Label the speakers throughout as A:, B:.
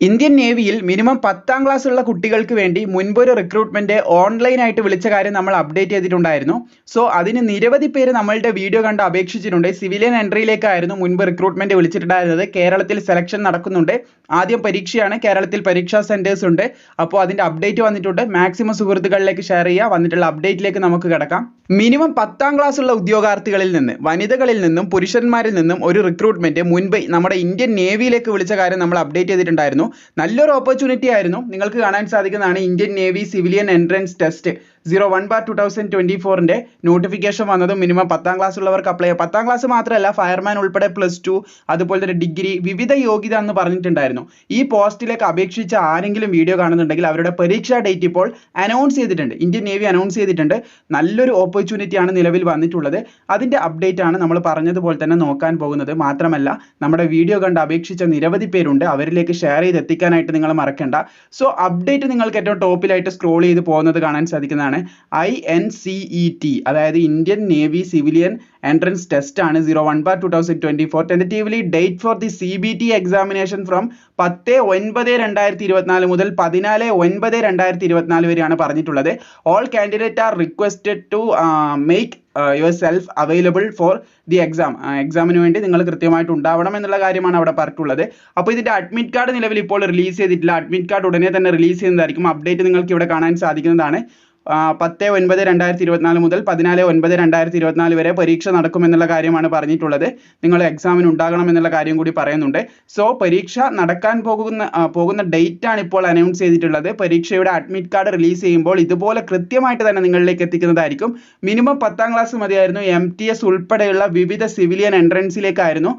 A: Indian നേവിയിൽ minimum പത്താം class ഉള്ള കുട്ടികൾക്ക് വേണ്ടി മുൻപൊരു റിക്രൂട്ട്മെന്റ് ഓൺലൈനായിട്ട് വിളിച്ച കാര്യം നമ്മൾ അപ്ഡേറ്റ് ചെയ്തിട്ടുണ്ടായിരുന്നു. സോ അതിന് നിരവധി പേര് നമ്മളുടെ വീഡിയോ കണ്ട് അപേക്ഷിച്ചിട്ടുണ്ട്. സിവിലിയൻ എൻട്രിയിലേക്കായിരുന്നു മുൻപ് റിക്രൂട്ട്മെന്റ് വിളിച്ചിട്ടുണ്ടായിരുന്നത്. കേരളത്തിൽ സെലക്ഷൻ നടക്കുന്നുണ്ട്. ആദ്യം പരീക്ഷയാണ്. കേരളത്തിൽ പരീക്ഷാ സെന്റേഴ്സ് ഉണ്ട്. അപ്പോൾ അതിന്റെ അപ്ഡേറ്റ് വന്നിട്ടുണ്ട്. മാക്സിമം സുഹൃത്തുക്കളിലേക്ക് ഷെയർ ചെയ്യുക. വന്നിട്ടുള്ള അപ്ഡേറ്റിലേക്ക് നമുക്ക് കിടക്കാം. മിനിമം പത്താം ക്ലാസ് ഉള്ള ഉദ്യോഗാർത്ഥികളിൽ നിന്ന് വനിതകളിൽ നിന്നും പുരുഷന്മാരിൽ നിന്നും ഒരു റിക്രൂട്ട്മെന്റ് മുൻപ് നമ്മുടെ ഇന്ത്യൻ നേവിയിലേക്ക് വിളിച്ച കാര്യം നമ്മൾ അപ്ഡേറ്റ് ചെയ്തിട്ടുണ്ടായിരുന്നു. നല്ലൊരു ഓപ്പർച്യൂണിറ്റി ആയിരുന്നു. നിങ്ങൾക്ക് കാണാൻ സാധിക്കുന്നതാണ് Indian navy civilian entrance test zero one bar two thousand twenty ഫോറിന്റെ നോട്ടിഫിക്കേഷൻ വന്നത് മിനിമം പത്താം ക്ലാസ് ഉള്ളവർക്ക് അപ്ലൈ ചെയ്യാം. പത്താം ക്ലാസ് മാത്രമല്ല ഫയർമാൻ ഉൾപ്പെടെ പ്ലസ് ടു അതുപോലെ തന്നെ ഡിഗ്രി വിവിധ യോഗ്യത എന്ന് പറഞ്ഞിട്ടുണ്ടായിരുന്നു. ഈ പോസ്റ്റിലേക്ക് അപേക്ഷിച്ച ആരെങ്കിലും വീഡിയോ കാണുന്നുണ്ടെങ്കിൽ അവരുടെ പരീക്ഷാ ഡേറ്റ് ഇപ്പോൾ അനൗൺസ് ചെയ്തിട്ടുണ്ട്. ഇന്ത്യൻ നേവി അനൗൺസ് ചെയ്തിട്ടുണ്ട്. നല്ലൊരു ഓപ്പർച്യൂണിറ്റി ആണ് നിലവിൽ വന്നിട്ടുള്ളത്. അതിന്റെ അപ്ഡേറ്റ് ആണ് നമ്മൾ പറഞ്ഞതുപോലെ തന്നെ നോക്കാൻ പോകുന്നത്. മാത്രമല്ല നമ്മുടെ വീഡിയോ കണ്ട് അപേക്ഷിച്ച നിരവധി പേരുണ്ട്. അവരിലേക്ക് ഷെയർ ചെയ്ത് എത്തിക്കാനായിട്ട് നിങ്ങൾ മറക്കണ്ട. സോ അപ്ഡേറ്റ് നിങ്ങൾക്ക് ഏറ്റവും ടോപ്പിലായിട്ട് സ്ക്രോൾ ചെയ്ത് പോകുന്നത് കാണാൻ സാധിക്കുന്നതാണ്. I N C E T അതായത് Indian navy civilian entrance test ആണ് zero one bar two thousand twenty four tentatively date for the C B T examination from പത്ത് ഒൻപത് രണ്ടായിരത്തി ഇരുപത്തിനാല് മുതൽ പതിനാല് ഒൻപത് രണ്ടായിരത്തി ഇരുപത്തിനാല് വരെയാണ് പറഞ്ഞിട്ടുള്ളത്. All candidate are requested to make your self available for the exam എക്സാമിന് വേണ്ടി നിങ്ങൾ കൃത്യമായിട്ട് ഉണ്ടാവണം എന്നുള്ള കാര്യമാണ് അവിടെ പറഞ്ഞിട്ടുള്ളത്. അപ്പോൾ ഇതിന്റെ അഡ്മിറ്റ് കാർഡ് നിലവിൽ ഇപ്പോൾ റിലീസ് ചെയ്തിട്ടില്ല. അഡ്മിറ്റ് കാർഡ് ഉടനെ തന്നെ റിലീസ് ചെയ്യുന്നതായിരിക്കും. അപ്ഡേറ്റ് നിങ്ങൾക്ക് ഇവിടെ കാണാൻ സാധിക്കുന്നതാണ്. പത്ത് ഒൻപത് രണ്ടായിരത്തി ഇരുപത്തിനാല് മുതൽ പതിനാല് ഒൻപത് രണ്ടായിരത്തി ഇരുപത്തിനാല് വരെ പരീക്ഷ നടക്കുമെന്നുള്ള കാര്യമാണ് പറഞ്ഞിട്ടുള്ളത്. നിങ്ങൾ എക്സാമിന് ഉണ്ടാകണം എന്നുള്ള കാര്യം കൂടി പറയുന്നുണ്ട്. സോ പരീക്ഷ നടക്കാൻ പോകുന്ന പോകുന്ന ഡേറ്റ് ആണ് ഇപ്പോൾ അനൗൺസ് ചെയ്തിട്ടുള്ളത്. പരീക്ഷയുടെ അഡ്മിറ്റ് കാർഡ് റിലീസ് ചെയ്യുമ്പോൾ ഇതുപോലെ കൃത്യമായിട്ട് തന്നെ നിങ്ങളിലേക്ക് എത്തിക്കുന്നതായിരിക്കും. മിനിമം പത്താം ക്ലാസ് മതിയായിരുന്നു. എം ടി എസ് ഉൾപ്പെടെയുള്ള വിവിധ സിവിലിയൻ എൻട്രൻസിലേക്കായിരുന്നു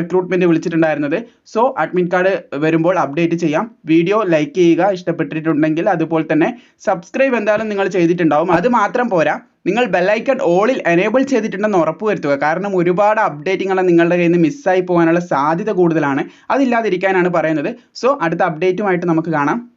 A: റിക്രൂട്ട്മെന്റ് വിളിച്ചിട്ടുണ്ടായിരുന്നത്. സോ അഡ്മിറ്റ് കാർഡ് വരുമ്പോൾ അപ്ഡേറ്റ് ചെയ്യാം. വീഡിയോ ലൈക്ക് ചെയ്യുക. ഇഷ്ടപ്പെട്ടിട്ടുണ്ടെങ്കിൽ അതുപോലെ തന്നെ സബ്സ്ക്രൈബ് എന്തായാലും ചെയ്തിട്ടുണ്ടാവും. അത് മാത്രം പോരാ നിങ്ങൾ ബെല്ലൈക്കൺ ഓളിൽ എനേബിൾ ചെയ്തിട്ടുണ്ടെന്ന് ഉറപ്പുവരുത്തുക കാരണം ഒരുപാട് അപ്ഡേറ്റുകൾ നിങ്ങളുടെ കയ്യിൽ നിന്ന് മിസ്സായി പോകാനുള്ള സാധ്യത കൂടുതലാണ്. അതില്ലാതിരിക്കാനാണ് പറയുന്നത്. സോ അടുത്ത അപ്ഡേറ്റുമായിട്ട് നമുക്ക് കാണാം.